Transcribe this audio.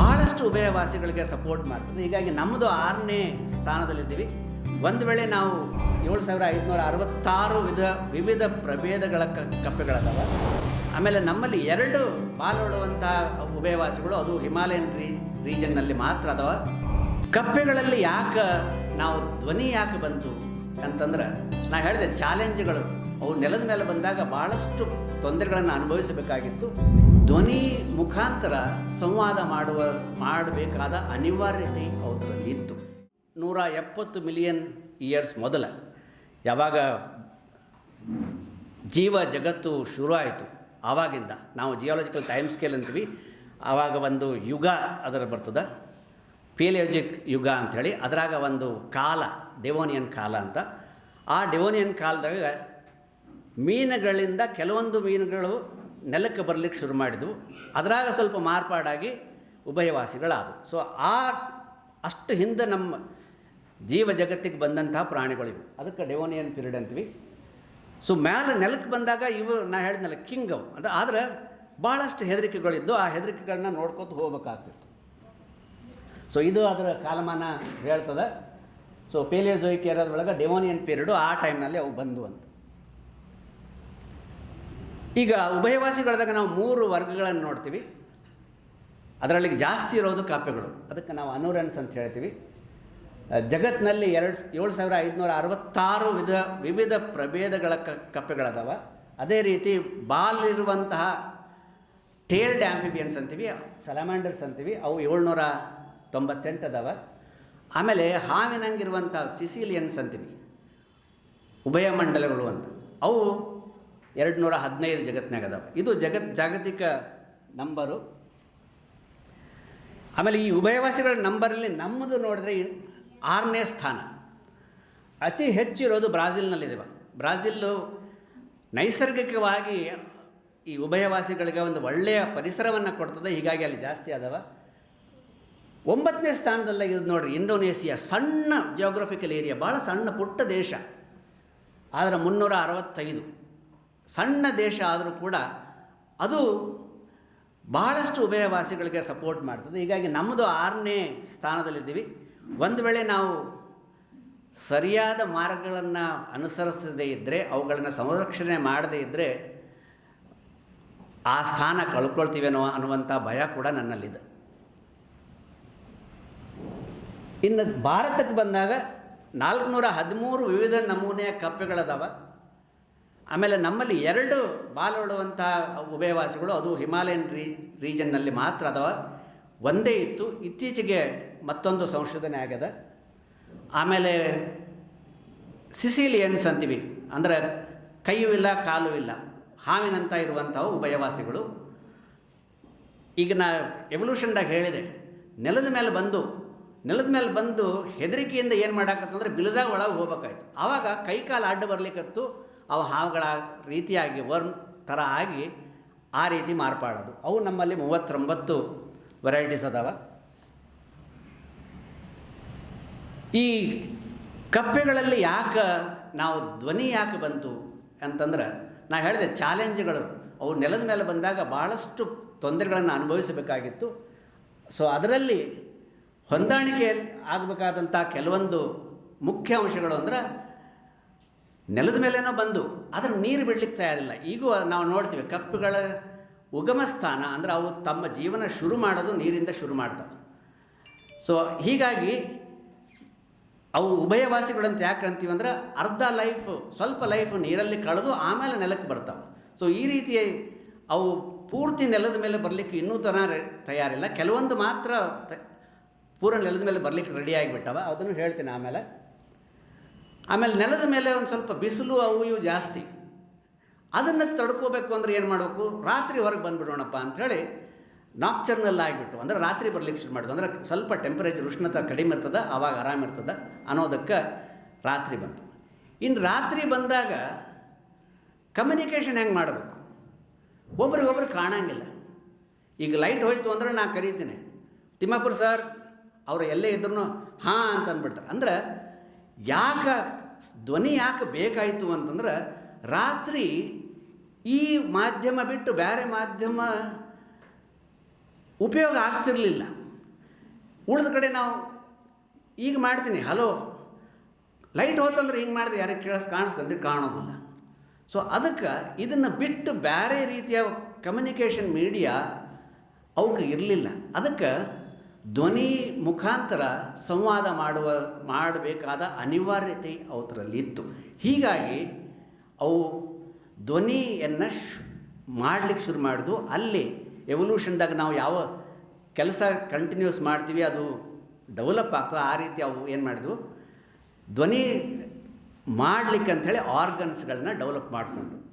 ಬಹಳಷ್ಟು ಉಭಯವಾಸಿಗಳಿಗೆ ಸಪೋರ್ಟ್ ಮಾಡ್ತದೆ. ಹೀಗಾಗಿ ನಮ್ಮದು ಆರನೇ ಸ್ಥಾನದಲ್ಲಿದ್ದೀವಿ. ಒಂದು ವೇಳೆ ನಾವು ಏಳು ಸಾವಿರ ಐದುನೂರ ಅರವತ್ತಾರು ವಿಧ, ವಿವಿಧ ಪ್ರಭೇದಗಳ ಕಪ್ಪೆಗಳದಾವ. ಆಮೇಲೆ ನಮ್ಮಲ್ಲಿ ಎರಡು ಪಾಲ್ಗೊಳ್ಳುವಂಥ ಉಭಯವಾಸಿಗಳು, ಅದು ಹಿಮಾಲಯನ್ ರೀ, ರೀಜನ್ನಲ್ಲಿ ಮಾತ್ರ ಅದಾವ. ಕಪ್ಪೆಗಳಲ್ಲಿ ಯಾಕೆ ನಾವು ಧ್ವನಿ ಯಾಕೆ ಬಂತು ಅಂತಂದ್ರೆ, ನಾ ಹೇಳಿದೆ ಚಾಲೆಂಜ್ಗಳು, ಅವು ನೆಲದ ಮೇಲೆ ಬಂದಾಗ ಭಾಳಷ್ಟು ತೊಂದರೆಗಳನ್ನು ಅನುಭವಿಸಬೇಕಾಗಿತ್ತು. ಧ್ವನಿ ಮುಖಾಂತರ ಸಂವಾದ ಮಾಡುವ, ಮಾಡಬೇಕಾದ ಅನಿವಾರ್ಯತೆ ಅವರಲ್ಲಿ ಇತ್ತು ನೂರ ಎಪ್ಪತ್ತು ಮಿಲಿಯನ್ ಇಯರ್ಸ್ ಮೊದಲ. ಯಾವಾಗ ಜೀವ ಜಗತ್ತು ಶುರು ಆಯಿತು ಆವಾಗಿಂದ. ನಾವು ಜಿಯಾಲಜಿಕಲ್ ಟೈಮ್ ಸ್ಕೇಲ್ ಅಂತೀವಿ. ಆವಾಗ ಒಂದು ಯುಗ ಅದರ ಬರ್ತದೆ. ಪೇಲಿಯೋಜಿಕ್ ಯುಗ ಅಂಥೇಳಿ. ಅದರಾಗ ಒಂದು ಕಾಲ, ಡೆವೋನಿಯನ್ ಕಾಲ ಅಂತ. ಆ ಡೆವೋನಿಯನ್ ಕಾಲದಾಗ ಮೀನುಗಳಿಂದ ಕೆಲವೊಂದು ಮೀನುಗಳು ನೆಲಕ್ಕೆ ಬರಲಿಕ್ಕೆ ಶುರು ಮಾಡಿದವು. ಅದರಾಗ ಸ್ವಲ್ಪ ಮಾರ್ಪಾಡಾಗಿ ಉಭಯವಾಸಿಗಳಾದವು. ಸೊ ಆ ಅಷ್ಟು ಹಿಂದೆ ನಮ್ಮ ಜೀವ ಜಗತ್ತಿಗೆ ಬಂದಂತಹ ಪ್ರಾಣಿಗಳಿವು ಅದಕ್ಕೆ ಡೆವೋನಿಯನ್ ಪೀರಿಯಡ್ ಅಂತೀವಿ. ಸೊ ಮ್ಯಾಲೆ ನೆಲಕ್ಕೆ ಬಂದಾಗ ಇವು ನಾ ಹೇಳಿದ್ನಲ್ಲ, ಕಿಂಗ್ ಅವು. ಅದು ಆದರೆ ಭಾಳಷ್ಟು ಹೆದರಿಕೆಗಳಿದ್ದು ಆ ಹೆದರಿಕೆಗಳನ್ನ ನೋಡ್ಕೊತ ಹೋಗ್ಬೇಕಾಗ್ತಿತ್ತು. ಸೊ ಇದು ಅದರ ಕಾಲಮಾನ ಹೇಳ್ತದೆ. ಸೊ ಪೇಲಿಯೋಜೋಯಿಕ್ ಏರೋದ್ರೊಳಗೆ ಡೆವೋನಿಯನ್ ಪಿರಿಯಡು ಆ ಟೈಮ್ನಲ್ಲಿ ಅವು ಬಂದು ಅಂತ. ಈಗ ಉಭಯವಾಸಿಗಳಾದಾಗ ನಾವು ಮೂರು ವರ್ಗಗಳನ್ನು ನೋಡ್ತೀವಿ. ಅದರಲ್ಲಿ ಜಾಸ್ತಿ ಇರೋದು ಕಾಪೆಗಳು ಅದಕ್ಕೆ ನಾವು ಅನುರನ್ಸ್ ಅಂತ ಹೇಳ್ತೀವಿ. ಜಗತ್ತಿನಲ್ಲಿ ಎರಡು ಏಳು ಸಾವಿರ ಐದುನೂರ ಅರವತ್ತಾರು ವಿಧ, ವಿವಿಧ ಪ್ರಭೇದಗಳ ಕ ಕಪ್ಪೆಗಳದಾವ ಅದೇ ರೀತಿ ಬಾಲ್ ಇರುವಂತಹ ಟೇಲ್ಡ್ ಆಂಫಿಬಿಯನ್ಸ್ ಅಂತೀವಿ ಸಲಾಮ್ಯಾಂಡರ್ಸ್ ಅಂತೀವಿ, ಅವು ಏಳ್ನೂರ ತೊಂಬತ್ತೆಂಟು ಅದಾವ. ಆಮೇಲೆ ಹಾವಿನಂಗಿರುವಂಥ ಸಿಸಿಲಿಯನ್ಸ್ ಅಂತೀವಿ, ಉಭಯ ಮಂಡಲಗಳು ಅಂತ. ಅವು ಎರಡು ನೂರ ಹದಿನೈದು ಜಗತ್ತಿನಾಗ ಅದಾವೆ. ಇದು ಜಗತ್ ಜಾಗತಿಕ ನಂಬರು ಆಮೇಲೆ ಈ ಉಭಯವಾಸಿಗಳ ನಂಬರಲ್ಲಿ ನಮ್ಮದು ನೋಡಿದ್ರೆ ಆರನೇ ಸ್ಥಾನ. ಅತಿ ಹೆಚ್ಚಿರೋದು ಬ್ರಾಜಿಲ್ನಲ್ಲಿದೆ ಬ್ರಾಜಿಲ್ಲು ನೈಸರ್ಗಿಕವಾಗಿ ಈ ಉಭಯವಾಸಿಗಳಿಗೆ ಒಂದು ಒಳ್ಳೆಯ ಪರಿಸರವನ್ನು ಕೊಡ್ತದೆ. ಹೀಗಾಗಿ ಅಲ್ಲಿ ಜಾಸ್ತಿ ಆದವ ಒಂಬತ್ತನೇ ಸ್ಥಾನದಲ್ಲಿ ಇದು ನೋಡ್ರಿ, ಇಂಡೋನೇಷಿಯಾ. ಸಣ್ಣ ಜಿಯೋಗ್ರಫಿಕಲ್ ಏರಿಯಾ ಭಾಳ ಸಣ್ಣ ಪುಟ್ಟ ದೇಶ. ಆದರೆ ಮುನ್ನೂರ ಅರವತ್ತೈದು ಸಣ್ಣ ದೇಶ ಆದರೂ ಕೂಡ ಅದು ಬಹಳಷ್ಟು ಉಭಯವಾಸಿಗಳಿಗೆ ಸಪೋರ್ಟ್ ಮಾಡ್ತದೆ. ಹೀಗಾಗಿ ನಮ್ಮದು ಆರನೇ ಸ್ಥಾನದಲ್ಲಿದ್ದೀವಿ. ಒಂದು ವೇಳೆ ನಾವು ಸರಿಯಾದ ಮಾರ್ಗಗಳನ್ನು ಅನುಸರಿಸದೇ ಇದ್ದರೆ ಅವುಗಳನ್ನು ಸಂರಕ್ಷಣೆ ಮಾಡದೇ ಇದ್ದರೆ ಆ ಸ್ಥಾನ ಕಳ್ಕೊಳ್ತೀವೇನೋ ಅನ್ನುವಂಥ ಭಯ ಕೂಡ ನನ್ನಲ್ಲಿದೆ. ಇನ್ನು ಭಾರತಕ್ಕೆ ಬಂದಾಗ ನಾಲ್ಕುನೂರ ಹದಿಮೂರು ವಿವಿಧ ನಮೂನೆಯ ಕಪ್ಪೆಗಳದಾವ. ಆಮೇಲೆ ನಮ್ಮಲ್ಲಿ ಎರಡು ಬಾಲುಳುವಂಥ ಉಭಯವಾಸಿಗಳು, ಅದು ಹಿಮಾಲಯನ್ ರೀ, ರೀಜನ್ನಲ್ಲಿ ಮಾತ್ರ ಅದಾವ ಒಂದೇ ಇತ್ತು. ಇತ್ತೀಚೆಗೆ ಮತ್ತೊಂದು ಸಂಶೋಧನೆ ಆಗ್ಯದ. ಆಮೇಲೆ ಸಿಸಿಲಿಯನ್ಸ್ ಅಂತೀವಿ, ಅಂದರೆ ಕೈಯೂ ಇಲ್ಲ, ಕಾಲೂ ಇಲ್ಲ, ಹಾವಿನಂತ ಇರುವಂಥವು ಉಭಯವಾಸಿಗಳು. ಈಗ ನಾ ಎವಲ್ಯೂಷನ್ದಾಗ ಹೇಳಿದೆ, ನೆಲದ ಮೇಲೆ ಬಂದು, ನೆಲದ ಮೇಲೆ ಬಂದು ಹೆದರಿಕೆಯಿಂದ ಏನು ಮಾಡಾಕತ್ತಂದ್ರೆ ಬಿಲದಾಗ ಒಳಗೆ ಹೋಗ್ಬೇಕಾಯ್ತು. ಆವಾಗ ಕೈ ಕಾಲು ಅಡ್ಡ ಬರ್ಲಿಕ್ಕತ್ತು ಅವು ಹಾವುಗಳ ರೀತಿಯಾಗಿ ವರ್ಮ್ ಥರ ಆಗಿ ಆ ರೀತಿ ಮಾರ್ಪಾಡೋದು. ಅವು ನಮ್ಮಲ್ಲಿ ಮೂವತ್ತೊಂಬತ್ತು ವೆರೈಟೀಸ್ ಅದಾವ. ಈ ಕಪ್ಪೆಗಳಲ್ಲಿ ಯಾಕೆ ನಾವು ಧ್ವನಿ ಯಾಕೆ ಬಂತು ಅಂತಂದ್ರೆ ನಾ ಹೇಳಿದೆ ಚಾಲೆಂಜ್ಗಳು ಅವು ನೆಲದ ಮೇಲೆ ಬಂದಾಗ ಭಾಳಷ್ಟು ತೊಂದರೆಗಳನ್ನು ಅನುಭವಿಸಬೇಕಾಗಿತ್ತು. ಸೊ ಅದರಲ್ಲಿ ಹೊಂದಾಣಿಕೆ ಆಗಬೇಕಾದಂಥ ಕೆಲವೊಂದು ಮುಖ್ಯ ಅಂಶಗಳು ಅಂದ್ರೆ ನೆಲದ ಮೇಲೇನೋ ಬಂದು, ಆದರೆ ನೀರು ಬಿಡಲಿಕ್ಕೆ ತಯಾರಿಲ್ಲ. ಈಗೂ ನಾವು ನೋಡ್ತೀವಿ, ಕಪ್ಪುಗಳ ಉಗಮ ಸ್ಥಾನ ಅಂದರೆ ಅವು ತಮ್ಮ ಜೀವನ ಶುರು ಮಾಡೋದು ನೀರಿಂದ ಶುರು ಮಾಡ್ತವೆ. ಸೊ ಹೀಗಾಗಿ ಅವು ಉಭಯವಾಸಿಗಳಂತ ಯಾಕೆ ಅಂತೀವಿ ಅಂದ್ರೆ ಅರ್ಧ ಲೈಫ್, ಸ್ವಲ್ಪ ಲೈಫ್ ನೀರಲ್ಲಿ ಕಳೆದು ಆಮೇಲೆ ನೆಲಕ್ಕೆ ಬರ್ತಾವೆ. ಸೊ ಈ ರೀತಿ ಅವು ಪೂರ್ತಿ ನೆಲದ ಮೇಲೆ ಬರಲಿಕ್ಕೆ ಇನ್ನೂ ತನ ತಯಾರಿಲ್ಲ. ಕೆಲವೊಂದು ಮಾತ್ರ ಪೂರ್ಣ ಪೂರ ನೆಲದ ಮೇಲೆ ಬರಲಿಕ್ಕೆ ರೆಡಿ ಆಗಿಬಿಟ್ಟವ. ಅದನ್ನು ಹೇಳ್ತೀನಿ ಆಮೇಲೆ. ಆಮೇಲೆ ನೆಲದ ಮೇಲೆ ಒಂದು ಸ್ವಲ್ಪ ಬಿಸಿಲು ಅವು ಇವು ಜಾಸ್ತಿ. ಅದನ್ನು ತಡ್ಕೋಬೇಕು ಅಂದ್ರೆ ಏನು ಮಾಡಬೇಕು? ರಾತ್ರಿ ಹೊರಗೆ ಬಂದುಬಿಡೋಣಪ್ಪ ಅಂಥೇಳಿ ನಾಕ್ಚರ್ನಲ್ಲಿ ಆಗಿಬಿಟ್ಟು, ಅಂದರೆ ರಾತ್ರಿ ಬರ್ಲಿಕ್ಕೆ ಶುರು ಮಾಡೋದು ಅಂದರೆ ಸ್ವಲ್ಪ ಟೆಂಪರೇಚರ್ ಉಷ್ಣತೆ ಕಡಿಮೆ ಇರ್ತದೆ ಆವಾಗ ಆರಾಮ ಇರ್ತದೆ ಅನ್ನೋದಕ್ಕೆ ರಾತ್ರಿ ಬಂತು. ಇನ್ನು ರಾತ್ರಿ ಬಂದಾಗ ಕಮ್ಯುನಿಕೇಷನ್ ಹೆಂಗೆ ಮಾಡಬೇಕು? ಒಬ್ರಿಗೊಬ್ರು ಕಾಣಂಗಿಲ್ಲ. ಈಗ ಲೈಟ್ ಹೋಯಿತು ಅಂದ್ರೆ ನಾನು ಕರೀತೀನಿ. ತಿಮ್ಮಾಪುರ ಸರ್ ಅವರು ಎಲ್ಲೇ ಇದ್ರೂ ಹಾಂ ಅಂತ ಅಂದ್ಬಿಡ್ತಾರೆ. ಅಂದ್ರೆ ಯಾಕೆ ಧ್ವನಿ ಯಾಕೆ ಬೇಕಾಯಿತು ಅಂತಂದ್ರೆ ರಾತ್ರಿ ಈ ಮಾಧ್ಯಮ ಬಿಟ್ಟು ಬೇರೆ ಮಾಧ್ಯಮ ಉಪಯೋಗ ಆಗ್ತಿರಲಿಲ್ಲ. ಉಳಿದ ಕಡೆ ನಾವು ಈಗ ಮಾಡ್ತೀನಿ, ಹಲೋ, ಲೈಟ್ ಹೋತಂದ್ರೆ ಹಿಂಗೆ ಮಾಡಿದೆ, ಯಾರಿಗೆ ಕೇಳಿಸ್, ಕಾಣಿಸ್ತಂದ್ರೆ ಕಾಣೋದಿಲ್ಲ. ಸೊ ಅದಕ್ಕೆ ಇದನ್ನು ಬಿಟ್ಟು ಬೇರೆ ರೀತಿಯ ಕಮ್ಯುನಿಕೇಷನ್ ಮೀಡಿಯಾ ಅವಕ್ಕೆ ಇರಲಿಲ್ಲ. ಅದಕ್ಕೆ ಧ್ವನಿ ಮುಖಾಂತರ ಸಂವಾದ ಮಾಡುವ, ಮಾಡಬೇಕಾದ ಅನಿವಾರ್ಯತೆ ಅವರಲ್ಲಿ ಇತ್ತು ಹೀಗಾಗಿ ಅವು ಧ್ವನಿಯನ್ನು ಶ್, ಮಾಡಲಿಕ್ಕೆ ಶುರು ಮಾಡಿದ್ವು. ಅಲ್ಲಿ ಎವಲ್ಯೂಷನ್ದಾಗ ನಾವು ಯಾವ ಕೆಲಸ ಕಂಟಿನ್ಯೂಸ್ ಮಾಡ್ತೀವಿ, ಅದು ಡೆವಲಪ್ ಆಗ್ತದೆ. ಆ ರೀತಿ ಅವು ಏನು ಮಾಡಿದ್ವು? ಧ್ವನಿ ಮಾಡಲಿಕ್ಕೆ ಅಂಥೇಳಿ ಆರ್ಗನ್ಸ್ಗಳನ್ನ ಡೆವಲಪ್ ಮಾಡಿಕೊಂಡು